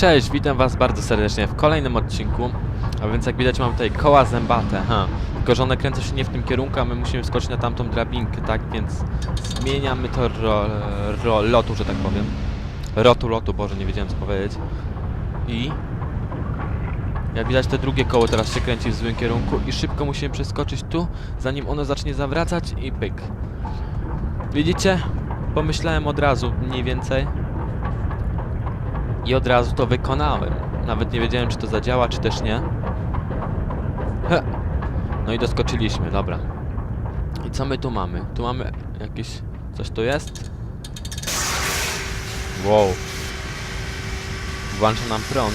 Cześć, witam was bardzo serdecznie w kolejnym odcinku. A więc jak widać mam tutaj koła zębate, ha. Tylko, że one kręcą się nie w tym kierunku, a my musimy skoczyć na tamtą drabinkę, tak? Więc zmieniamy to ro, ro, lotu, że tak powiem. Rotu, lotu, Boże, nie wiedziałem co powiedzieć. I... Jak widać te drugie koło teraz się kręci w złym kierunku i szybko musimy przeskoczyć tu, zanim ono zacznie zawracać i pyk. Widzicie? Pomyślałem od razu mniej więcej, i od razu to wykonałem. Nawet nie wiedziałem, czy to zadziała, czy też nie. He. No i doskoczyliśmy, dobra. I co my tu mamy? Tu mamy jakieś... Coś tu jest? Wow. Włącza nam prąd.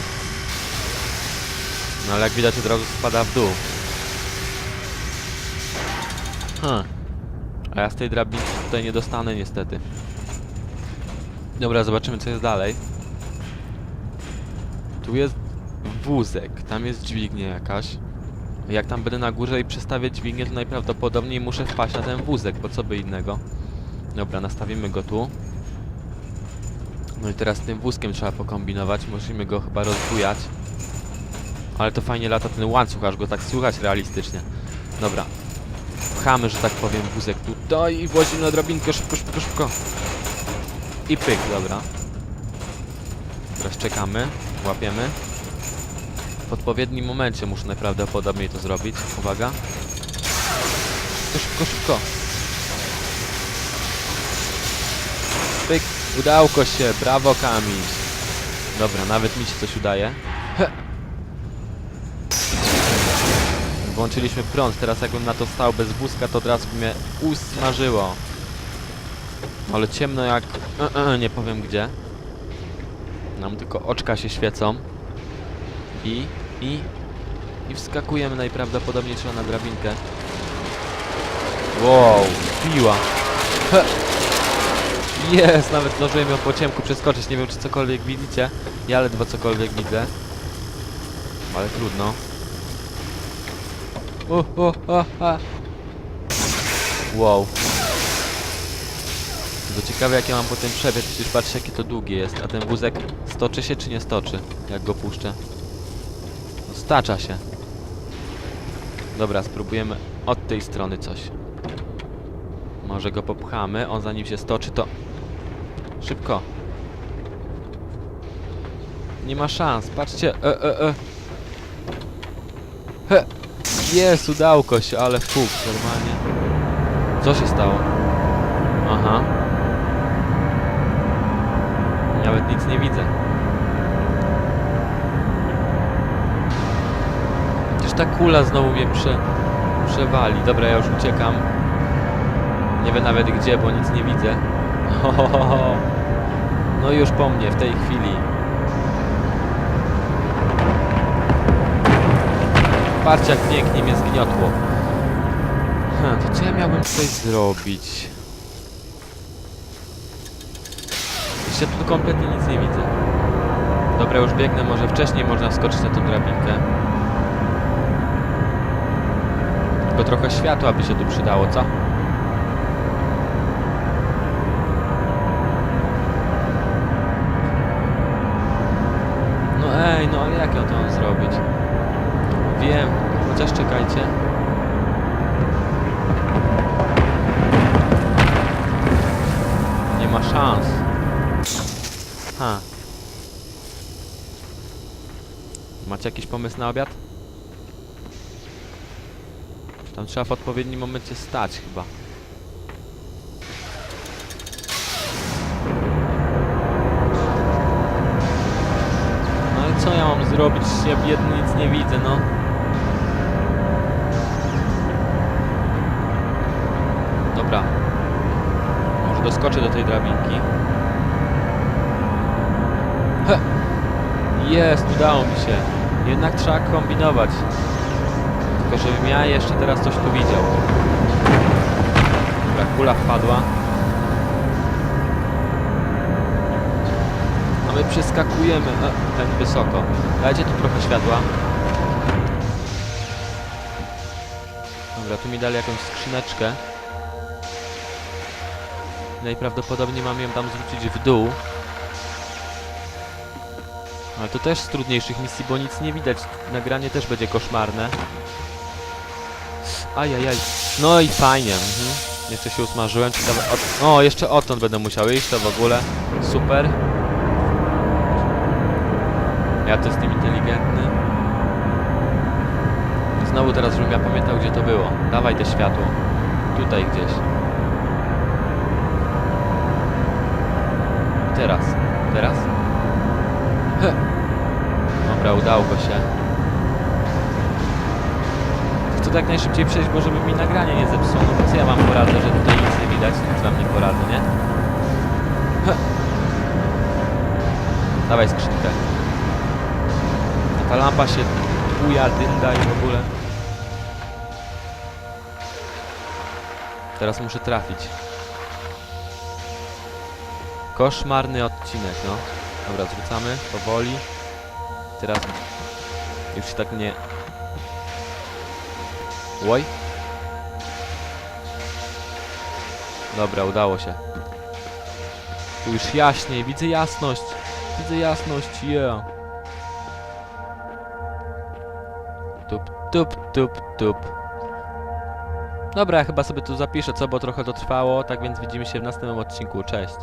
No ale jak widać od razu spada w dół. Hm. A ja z tej drabinki tutaj nie dostanę niestety. Dobra, zobaczymy co jest dalej. Tu jest wózek, tam jest dźwignia jakaś. Jak tam będę na górze i przestawię dźwignię, to najprawdopodobniej muszę wpaść na ten wózek, bo co by innego. Dobra, nastawimy go tu. No i teraz tym wózkiem trzeba pokombinować, musimy go chyba rozbujać. Ale to fajnie lata ten łańcuch, aż go tak słychać realistycznie. Dobra. Pchamy, że tak powiem, wózek tutaj i włazimy na drabinkę, szybko, szybko, szybko. I pyk, dobra. Teraz czekamy, łapiemy. W odpowiednim momencie muszę najprawdopodobniej to zrobić. Uwaga. Szybko, szybko, szybko. Pyk, udało się, brawo Kamil. Dobra, nawet mi się coś udaje. He. Włączyliśmy prąd, teraz jakbym na to stał bez wózka, to od razu mnie usmażyło. Ale ciemno jak... E, e, nie powiem gdzie. Nam tylko oczka się świecą. I, i, i wskakujemy najprawdopodobniej trzeba na drabinkę. Wow, piła. Jest, nawet zdążyłem ją po ciemku przeskoczyć. Nie wiem, czy cokolwiek widzicie. Ja ledwo cokolwiek widzę. Ale trudno. O, o, o, a. Wow. To ciekawe jakie mam potem przebieg, przecież patrzcie jakie to długie jest, a ten wózek stoczy się czy nie stoczy, jak go puszczę? No stacza się. Dobra, spróbujemy od tej strony coś. Może go popchamy, on zanim się stoczy to... Szybko. Nie ma szans, patrzcie, e, e, e. He. Jest, udało się, ale fuk, normalnie. Co się stało? Aha. Nawet nic nie widzę. Przecież ta kula znowu mnie prze, przewali. Dobra, ja już uciekam. Nie wiem nawet gdzie, bo nic nie widzę. Ho, ho, ho, ho. No już po mnie w tej chwili. Patrzcie jak pięknie mnie zgniotło. To co ja miałbym tutaj zrobić? Jeszcze tu kompletnie nic nie widzę. Dobra, już biegnę, może wcześniej można wskoczyć na tą drabinkę. Tylko trochę światła by się tu przydało, co? No ej, no ale jak ja to mam zrobić? Wiem, chociaż czekajcie. Nie ma szans. Ha. Macie jakiś pomysł na obiad? Tam trzeba w odpowiednim momencie stać chyba. No i co ja mam zrobić? Ja biedny nic nie widzę, no. Dobra. Może doskoczę do tej drabinki. Jest, udało mi się. Jednak trzeba kombinować. Tylko żebym ja jeszcze teraz coś tu widział. Dobra, kula wpadła. A my przeskakujemy e, tak wysoko. Dajcie tu trochę światła. Dobra, tu mi dali jakąś skrzyneczkę. Najprawdopodobniej mam ją tam zwrócić w dół. Ale to też z trudniejszych misji, bo nic nie widać. Nagranie też będzie koszmarne. Ajajaj. No i fajnie. Mhm. Jeszcze się usmażyłem. Ciekawe. O, jeszcze odtąd będę musiał iść, to w ogóle. Super. Ja to jestem inteligentny. Znowu teraz, żebym ja pamiętał, gdzie to było. Dawaj te światło. Tutaj gdzieś. Teraz. Teraz? Dobra, udało go się. Chcę to jak najszybciej przejść, bo żeby mi nagranie nie zepsuło. No co ja mam poradzę, że tutaj nic nie widać, nic wam nie poradzę, nie? Dawaj skrzynkę. Ta lampa się buja, dynda i w ogóle. Teraz muszę trafić. Koszmarny odcinek, no. Dobra, zwrócamy powoli. Teraz już tak nie... Oj. Dobra, udało się. Tu już jaśniej, widzę jasność. Widzę jasność, yeah. Tup, tup, tup, tup. Dobra, ja chyba sobie tu zapiszę co, bo trochę to trwało, tak więc widzimy się w następnym odcinku. Cześć.